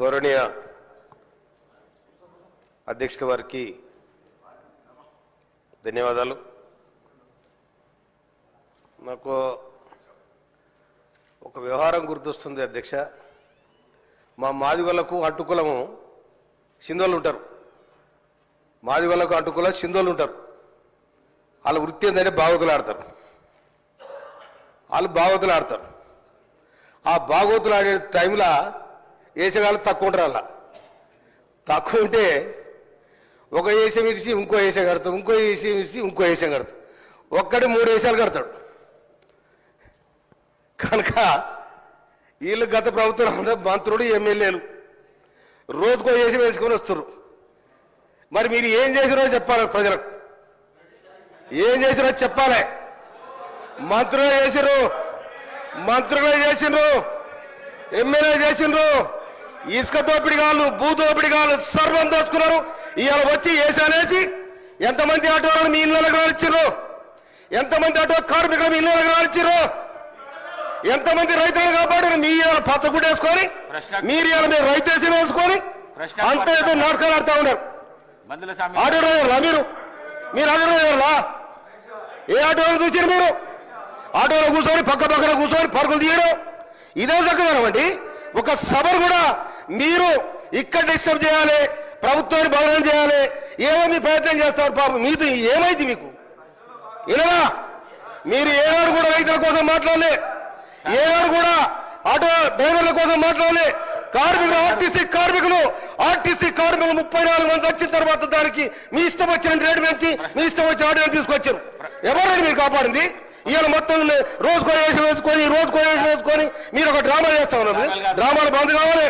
గౌరవనీయ అధ్యక్షుల వారికి ధన్యవాదాలు. నాకు ఒక వ్యవహారం గుర్తొస్తుంది అధ్యక్ష. మా మాదిగలకు అడ్డుకులము సింధోళ్ళు ఉంటారు. మాదిగలకు అడ్డుకుల సింధోళ్ళు ఉంటారు. వాళ్ళ వృత్తి ఏంటంటే బాగోతులు ఆడతారు. వాళ్ళు బాగోతులు ఆడతారు. ఆ బాగోతులు ఆడే టైంలో వేసేగాళ్ళు తక్కువ ఉంటారు అలా. తక్కువ ఉంటే ఒక వేషం ఇడిచి ఇంకో వేషం కడతాం ఇంకో ఏసీ ఇడిచి ఇంకో వేషం కడతాం ఒక్కడి మూడు వేషాలు కడతాడు. కనుక వీళ్ళు గత ప్రభుత్వం అందరూ మంత్రులు ఎమ్మెల్యేలు రోజుకో ఏసీ వేసుకొని వస్తారు మరి మీరు ఏం చేసిరో చెప్పాలి ప్రజలకు. ఏం చేసిరో చెప్పాలి. మంత్రులే చేసిర్రు. మంత్రులే చేసిండ్రు ఎమ్మెల్యే చేసిండ్రు ఇసుక దోపిడిగాళ్ళు భూ దోపిడిగాళ్ళు సర్వం దోచుకున్నారు ఇవాళ వచ్చి ఏసానేసి ఎంతమంది ఆటో మీ ఇళ్ళకి రానిచ్చారు ఎంతమంది ఆటో కార్మికులు మీ ఇళ్ళకి రానిచ్చారు ఎంతమంది రైతులను కాపాడారు? మీ ఇవాళ పచ్చ గుడ్డ వేసుకొని ప్రశ్న- మీరు ఇవాళ మీరు రైతేసం వేసుకొని అంత ఏదో నాటకాలు ఆడుతూ ఉన్నారు. ఆటో డ్రైవర్లా మీరు. మీరు ఆటో డ్రైవర్లా ఏ ఆటోలో చూసారు మీరు? ఆటోలో కూర్చొని పక్క పక్కన కూర్చొని పరుగులు తీయడం. ఇదే చక్కదనం అండి ఒక సభను కూడా మీరు ఇక్కడ డిస్టర్బ్ చేయాలి ప్రభుత్వాన్ని భవనం చేయాలి ఏమో మీ ప్రయత్నం చేస్తారు పాపం. మీతో ఏమైంది మీకు? ఇలా మీరు ఏనాడు కూడా రైతుల కోసం మాట్లాడలే. ఏనాడు కూడా ఆటో డ్రైవర్ల కోసం మాట్లాడలే. కార్మికులు ఆర్టీసీ కార్మికులు ఆర్టీసీ కార్మికులు ముప్పై నాలుగు మంది వచ్చిన తర్వాత దానికి మీ ఇష్టం వచ్చిన రేటు పెంచి మీ ఇష్టం వచ్చిన ఆటో తీసుకొచ్చారు. ఎవరైనా మీరు కాపాడింది? ఇవాళ మొత్తం రోజుకో వేసి వేసుకొని రోజుకో వేసి వేసుకొని మీరు ఒక డ్రామా చేస్తా ఉన్నారు. డ్రామాలు బంద్ కావాలి.